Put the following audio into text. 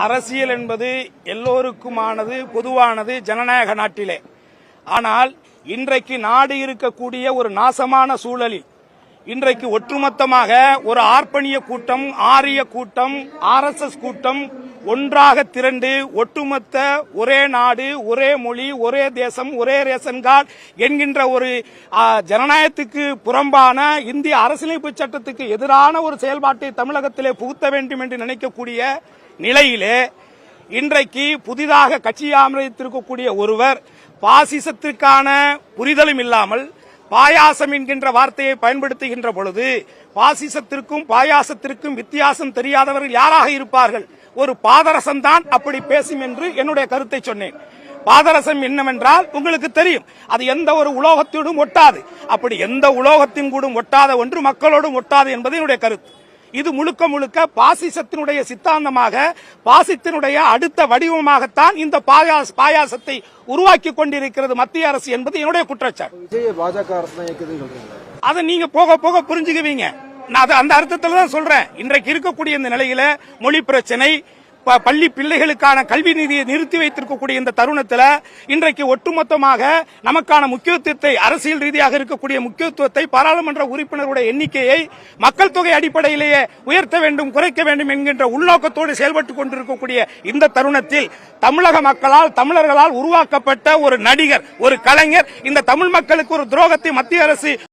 அரசியல் என்பது எல்லோருக்குமானது பொதுவானது ஜனநாயக நாட்டிலே. ஆனால் இன்றைக்கு நாடு இருக்கக்கூடிய ஒரு நாசமான சூழலில் இன்றைக்கு ஒட்டுமொத்தமாக ஒரு ஆர்ப்பணிய கூட்டம் ஆரிய கூட்டம் ஆர்எஸ்எஸ் கூட்டம் ஒன்றாக திரண்டு ஒட்டுமொத்த ஒரே நாடு ஒரே மொழி ஒரே தேசம் ஒரே ரேஷன் கார்டு என்கின்ற ஒரு ஜனநாயகத்துக்கு புறம்பான இந்திய அரசியலமைப்பு சட்டத்துக்கு எதிரான ஒரு செயல்பாட்டை தமிழகத்திலே புகுத்த வேண்டும் என்று நினைக்கக்கூடிய நிலையிலே இன்றைக்கு புதிதாக கட்சி அமைத்திருக்கக்கூடிய ஒருவர் பாசிசத்திற்கான புரிதலும் இல்லாமல் பாயாசம் என்கின்ற வார்த்தையை பயன்படுத்துகின்ற பொழுது பாசிசத்திற்கும் பாயாசத்திற்கும் வித்தியாசம் தெரியாதவர்கள் யாராக இருப்பார்கள்? ஒரு பாதரசம் தான் அப்படி பேசும் என்று என்னுடைய கருத்தை சொன்னேன். பாதரசம் என்னவென்றால் உங்களுக்கு தெரியும் அது எந்த ஒரு உலோகத்தோடும் ஒட்டாது. அப்படி எந்த உலோகத்தின் கூடும் ஒட்டாத ஒன்று மக்களோடும் ஒட்டாது என்பது என்னுடைய கருத்து. இது முழுக்க முழுக்க பாசிசத்தினுடைய சித்தாந்தமாக பாசித்தினுடைய அடுத்த வடிவமாகத்தான் இந்த பாயாச- பாயாசத்தை உருவாக்கி கொண்டிருக்கிறது மத்திய அரசு என்பது என்னுடைய குற்றச்சாட்டு. பாஜக அரசு அதை நீங்க போக போக புரிஞ்சுக்குவீங்க. நான் அது அந்த அர்த்தத்துல தான் சொல்றேன். இன்றைக்கு இருக்கக்கூடிய இந்த நிலையில மொழி பிரச்சனை பள்ளி பிள்ளைகளுக்கான கல்வி நிதியை நிறுத்தி வைத்திருக்கக்கூடிய இந்த தருணத்தில் இன்றைக்கு ஒட்டுமொத்தமாக நமக்கான முக்கியத்துவத்தை அரசியல் ரீதியாக இருக்கக்கூடிய முக்கியத்துவத்தை பாராளுமன்ற உறுப்பினருடைய எண்ணிக்கையை மக்கள் தொகை அடிப்படையிலேயே உயர்த்த வேண்டும் குறைக்க வேண்டும் என்கின்ற உள்நோக்கத்தோடு செயல்பட்டுக் கொண்டிருக்கக்கூடிய இந்த தருணத்தில் தமிழக மக்களால் தமிழர்களால் உருவாக்கப்பட்ட ஒரு நடிகர் ஒரு கலைஞர் இந்த தமிழ் மக்களுக்கு ஒரு துரோகத்தை மத்திய அரசு